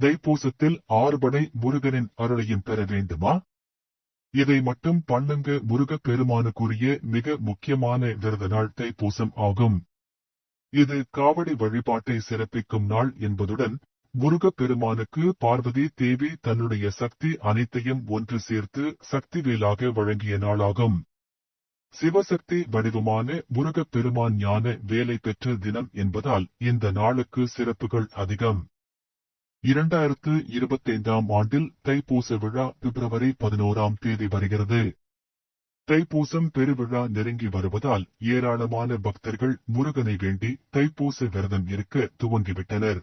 தைப்பூசத்தில் ஆறுபடை முருகனின் அருளையும் பெற வேண்டுமா? இதை மட்டும் பண்ணுங்க முருகப் பெருமானுக்குரிய மிக முக்கியமான விரத நாள் தைப்பூசம் ஆகும். இது காவடி வழிபாட்டை சிறப்பிக்கும் நாள் என்பதுடன் முருகப் பெருமானுக்கு பார்வதி தேவி தன்னுடைய சக்தி அனைத்தையும் ஒன்று சேர்த்து சக்திவேலாக வழங்கிய நாளாகும். சிவசக்தி வடிவமான முருகப் பெருமான் ஞான வேலை பெற்ற தினம் என்பதால் இந்த நாளுக்கு சிறப்புகள் அதிகம். இரண்டாயிரத்து இருபத்தைந்தாம் ஆண்டில் தைப்பூச விழா பிப்ரவரி பதினோராம் தேதி வருகிறது. தைப்பூசம் பெருவிழா நெருங்கி வருவதால் ஏராளமான பக்தர்கள் முருகனை வேண்டி தைப்பூச விரதம் இருக்க துவங்கிவிட்டனர்.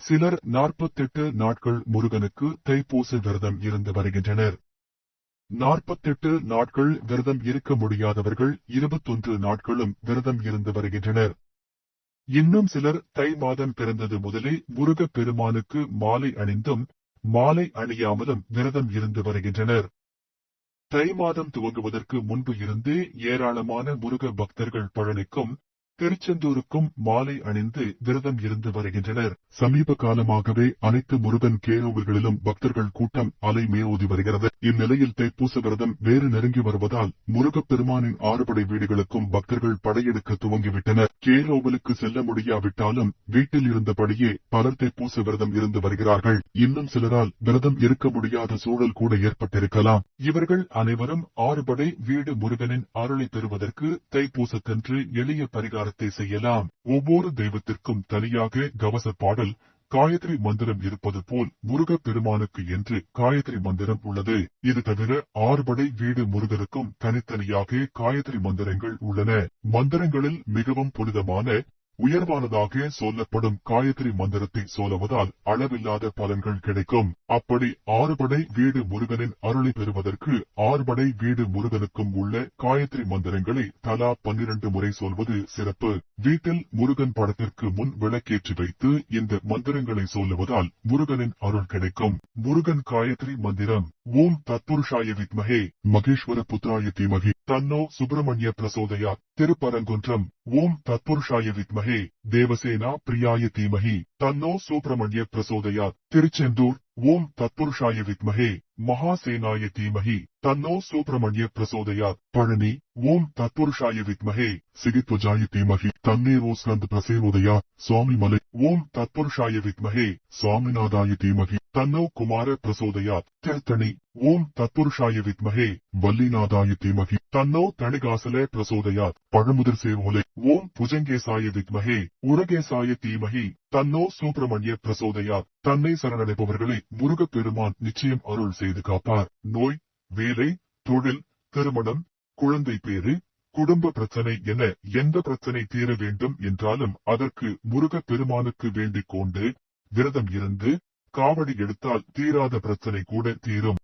சிலர் நாற்பத்தெட்டு நாட்கள் முருகனுக்கு தைப்பூச விரதம் இருந்து வருகின்றனர். நாற்பத்தெட்டு நாட்கள் விரதம் இருக்க முடியாதவர்கள் இருபத்தொன்று நாட்களும் விரதம் இருந்து வருகின்றனர். இன்னும் சிலர் தை மாதம் பிறந்தது முதலே முருகப் பெருமானுக்கு மாலை அணிந்தும் மாலை அணியாமலும் விரதம் இருந்து வருகின்றனர். தை மாதம் துவங்குவதற்கு முன்பு இருந்தே ஏராளமான முருக பக்தர்கள் பழனிக்கும் திருச்செந்தூருக்கும் மாலை அணிந்து விரதம் இருந்து வருகின்றனர். சமீப காலமாகவே அனைத்து முருகன் கேரோவில்களிலும் பக்தர்கள் கூட்டம் அலை மேலோதி வருகிறது. இந்நிலையில் தைப்பூச விரதம் வேறு நெருங்கி வருவதால் முருகப்பெருமானின் ஆறுபடை வீடுகளுக்கும் பக்தர்கள் படையெடுக்க துவங்கிவிட்டனர். கேரோவிலுக்கு செல்ல முடியாவிட்டாலும் வீட்டில் இருந்தபடியே பலர் தைப்பூச விரதம் இருந்து வருகிறார்கள். இன்னும் சிலரால் விரதம் இருக்க முடியாத சூழல் கூட ஏற்பட்டிருக்கலாம். இவர்கள் அனைவரும் ஆறுபடை வீடு முருகனின் அருளை பெறுவதற்கு தைப்பூசத்தன்று எளிய பரிகாரம் பரிகாரத்தை செய்யலாம். ஒவ்வொரு தெய்வத்திற்கும் தனியாக கவச பாடல் காயத்ரி மந்திரம் இருப்பது போல் முருக பெருமானுக்கு என்று காயத்ரி மந்திரம் உள்ளது. இது தவிர ஆறுபடை வீடு முருகருக்கும் தனித்தனியாக காயத்ரி மந்திரங்கள் உள்ளன. மந்திரங்களில் மிகவும் புனிதமான உயர்வானதாக சொல்லப்படும் காயத்ரி மந்திரத்தை சொல்லுவதால் அளவில்லாத பலன்கள் கிடைக்கும். அப்படி ஆறுபடை வீடு முருகனின் அருளை பெறுவதற்கு ஆறுபடை வீடு முருகனுக்கும் உள்ள காயத்ரி மந்திரங்களை தலா பன்னிரண்டு முறை சொல்வது சிறப்பு. வீட்டில் முருகன் படத்திற்கு முன் விளக்கேற்றி வைத்து இந்த மந்திரங்களை சொல்லுவதால் முருகனின் அருள் கிடைக்கும். முருகன் காயத்ரி மந்திரம். ஓம் தத்புருஷாய வித்மகே மகேஸ்வர புத்திராய தீமகி. தன்னோ சுப்பிரமணிய பிரசோதயா. திருப்பரங்குன்றம். ஓம் தத்புருஷாய வித்மகே தேவசேனா பிரியாய தீமகி தன்னோ சுப்பிரமணிய பிரசோதயா திருச்செந்தூர். ஓம் தத்புருஷாய வித்மகே மகாசேனாய தீமகி தன்னோ சுப்பிரமணிய பிரசோதயா பழனி ஓம் தத்புருஷாய வித்மகே சிகித்வஜாய தீமகி தன்னே ரோஸ்கந்த் பிரசேனோதயா சுவாமி மலை ஓம் தத்புருஷாய வித்மகே சுவாமிநாதாய தீமகி தன்னோ குமார பிரசோதயா திருத்தணி ஓம் தத்புருஷாய வித்மகே வல்லிநாதாய தீமகி தன்னோ தணிகாசல பிரசோதயா பழமுதிர் சேவோலை ஓம் புஜங்கேசாய வித்மகே உரகேசாய தீமகி தன்னோ சுப்பிரமணிய பிரசோதயா தன்னை சரணடைப்பவர்களை முருகப் பெருமான் நிச்சயம் அருள் செய்து காப்பார் நோய் வேலை தொழில் திருமணம் குழந்தை பேரு குடும்ப பிரச்சனை என எந்த பிரச்சனை தீர வேண்டும் என்றாலும் அதற்கு முருகப் பெருமானுக்கு வேண்டிக் கொண்டு விரதம் இருந்து காவடி எடுத்தால் தீராத பிரச்சனை கூட தீரும்.